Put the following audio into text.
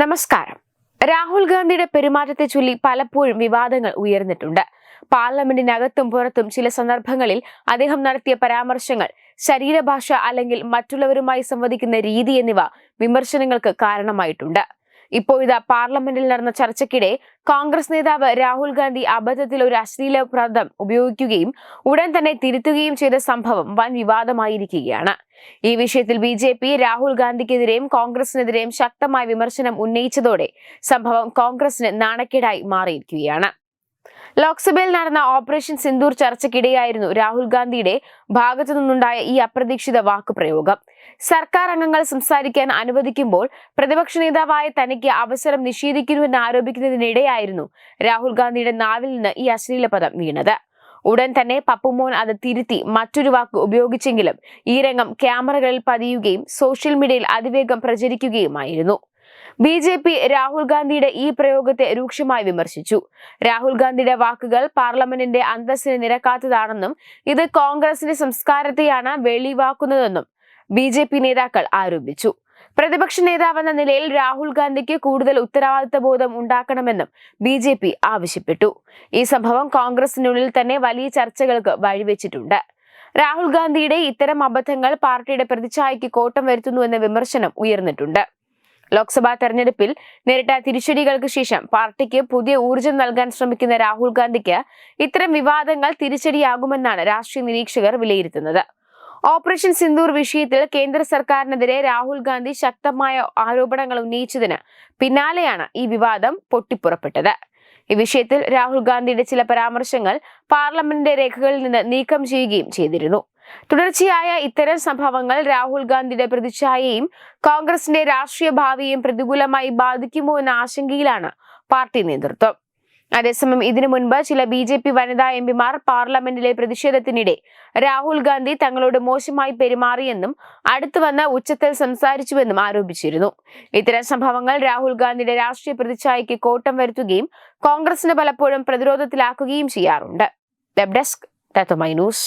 നമസ്കാരം. രാഹുൽ ഗാന്ധിയുടെ പെരുമാറ്റത്തെ ചൊല്ലി പലപ്പോഴും വിവാദങ്ങൾ ഉയർന്നിട്ടുണ്ട്. പാർലമെന്റിനകത്തും പുറത്തും ചില സന്ദർഭങ്ങളിൽ അദ്ദേഹം നടത്തിയ പരാമർശങ്ങൾ ശരീരഭാഷ അല്ലെങ്കിൽ മറ്റുള്ളവരുമായി സംവദിക്കുന്ന രീതി എന്നിവ വിമർശനങ്ങൾക്ക് കാരണമായിട്ടുണ്ട്. ഇപ്പോഴിതാ പാർലമെന്റിൽ നടന്ന ചർച്ചയ്ക്കിടെ കോൺഗ്രസ് നേതാവ് രാഹുൽ ഗാന്ധി അബദ്ധത്തിൽ ഒരു അശ്ലീല പ്രദം ഉപയോഗിക്കുകയും ഉടൻ തന്നെ തിരുത്തുകയും ചെയ്ത സംഭവം വൻ വിവാദമായിരിക്കുകയാണ്. ഈ വിഷയത്തിൽ ബി ജെ പി രാഹുൽ ഗാന്ധിക്കെതിരെയും കോൺഗ്രസിനെതിരെയും ശക്തമായ വിമർശനം ഉന്നയിച്ചതോടെ സംഭവം കോൺഗ്രസിന് നാണക്കേടായി മാറിയിരിക്കുകയാണ്. ലോക്സഭയിൽ നടന്ന ഓപ്പറേഷൻ സിന്ദൂർ ചർച്ചയ്ക്കിടെയായിരുന്നു രാഹുൽ ഗാന്ധിയുടെ ഭാഗത്തു നിന്നുണ്ടായ ഈ അപ്രതീക്ഷിത വാക്കുപ്രയോഗം. സർക്കാർ അംഗങ്ങൾ സംസാരിക്കാൻ അനുവദിക്കുമ്പോൾ പ്രതിപക്ഷ നേതാവായ തനിക്ക് അവസരം നിഷേധിക്കുന്നുവെന്ന് ആരോപിക്കുന്നതിനിടെയായിരുന്നു രാഹുൽ ഗാന്ധിയുടെ നാവിൽ നിന്ന് ഈ അശ്ലീല പദം വീണത്. ഉടൻ തന്നെ പപ്പുമോൻ അത് തിരുത്തി മറ്റൊരു വാക്ക് ഉപയോഗിച്ചെങ്കിലും ഈ രംഗം ക്യാമറകളിൽ പതിയുകയും സോഷ്യൽ മീഡിയയിൽ അതിവേഗം പ്രചരിക്കുകയുമായിരുന്നു. ബി ജെ പി രാഹുൽ ഗാന്ധിയുടെ ഈ പ്രയോഗത്തെ രൂക്ഷമായി വിമർശിച്ചു. രാഹുൽ ഗാന്ധിയുടെ വാക്കുകൾ പാർലമെന്റിന്റെ അന്തസ്സിന് നിരക്കാത്തതാണെന്നും ഇത് കോൺഗ്രസിന്റെ സംസ്കാരത്തെയാണ് വെളിവാക്കുന്നതെന്നും ബി ജെ പി നേതാക്കൾ ആരോപിച്ചു. പ്രതിപക്ഷ നേതാവെന്ന നിലയിൽ രാഹുൽ ഗാന്ധിക്ക് കൂടുതൽ ഉത്തരവാദിത്ത ബോധം ഉണ്ടാക്കണമെന്നും ബി ജെ പി ആവശ്യപ്പെട്ടു. ഈ സംഭവം കോൺഗ്രസിനുള്ളിൽ തന്നെ വലിയ ചർച്ചകൾക്ക് വഴിവെച്ചിട്ടുണ്ട്. രാഹുൽ ഗാന്ധിയുടെ ഇത്തരം അബദ്ധങ്ങൾ പാർട്ടിയുടെ പ്രതിച്ഛായയ്ക്ക് കോട്ടം വരുത്തുന്നുവെന്ന വിമർശനം ഉയർന്നിട്ടുണ്ട്. ലോക്സഭാ തെരഞ്ഞെടുപ്പിൽ നേരിട്ട തിരിച്ചടികൾക്ക് ശേഷം പാർട്ടിക്ക് പുതിയ ഊർജം നൽകാൻ ശ്രമിക്കുന്ന രാഹുൽ ഗാന്ധിക്ക് ഇത്തരം വിവാദങ്ങൾ തിരിച്ചടിയാകുമെന്നാണ് രാഷ്ട്രീയ നിരീക്ഷകർ വിലയിരുത്തുന്നത്. ഓപ്പറേഷൻ സിന്ദൂർ വിഷയത്തിൽ കേന്ദ്ര സർക്കാരിനെതിരെ രാഹുൽ ഗാന്ധി ശക്തമായ ആരോപണങ്ങൾ ഉന്നയിച്ചതിന് പിന്നാലെയാണ് ഈ വിവാദം പൊട്ടിപ്പുറപ്പെട്ടത്. ഈ വിഷയത്തിൽ രാഹുൽ ഗാന്ധിയുടെ ചില പരാമർശങ്ങൾ പാർലമെന്റിന്റെ രേഖകളിൽ നിന്ന് നീക്കം ചെയ്യുകയും ചെയ്തിരുന്നു. തുടർച്ചയായ ഇത്തരം സംഭവങ്ങൾ രാഹുൽ ഗാന്ധിയുടെ പ്രതിച്ഛായയും കോൺഗ്രസിന്റെ രാഷ്ട്രീയ ഭാവിയെയും പ്രതികൂലമായി ബാധിക്കുമോ എന്ന ആശങ്കയിലാണ് പാർട്ടി നേതൃത്വം. അതേസമയം ഇതിനു മുൻപ് ചില ബി ജെ പി വനിതാ എം പിമാർ പാർലമെന്റിലെ പ്രതിഷേധത്തിനിടെ രാഹുൽ ഗാന്ധി തങ്ങളോട് മോശമായി പെരുമാറിയെന്നും അടുത്തു വന്ന ഉച്ചത്തിൽ സംസാരിച്ചുവെന്നും ആരോപിച്ചിരുന്നു. ഇത്തരം സംഭവങ്ങൾ രാഹുൽ ഗാന്ധിയുടെ രാഷ്ട്രീയ പ്രതിച്ഛായയ്ക്ക് കോട്ടം വരുത്തുകയും കോൺഗ്രസിന് പലപ്പോഴും പ്രതിരോധത്തിലാക്കുകയും ചെയ്യാറുണ്ട്. Web desk news.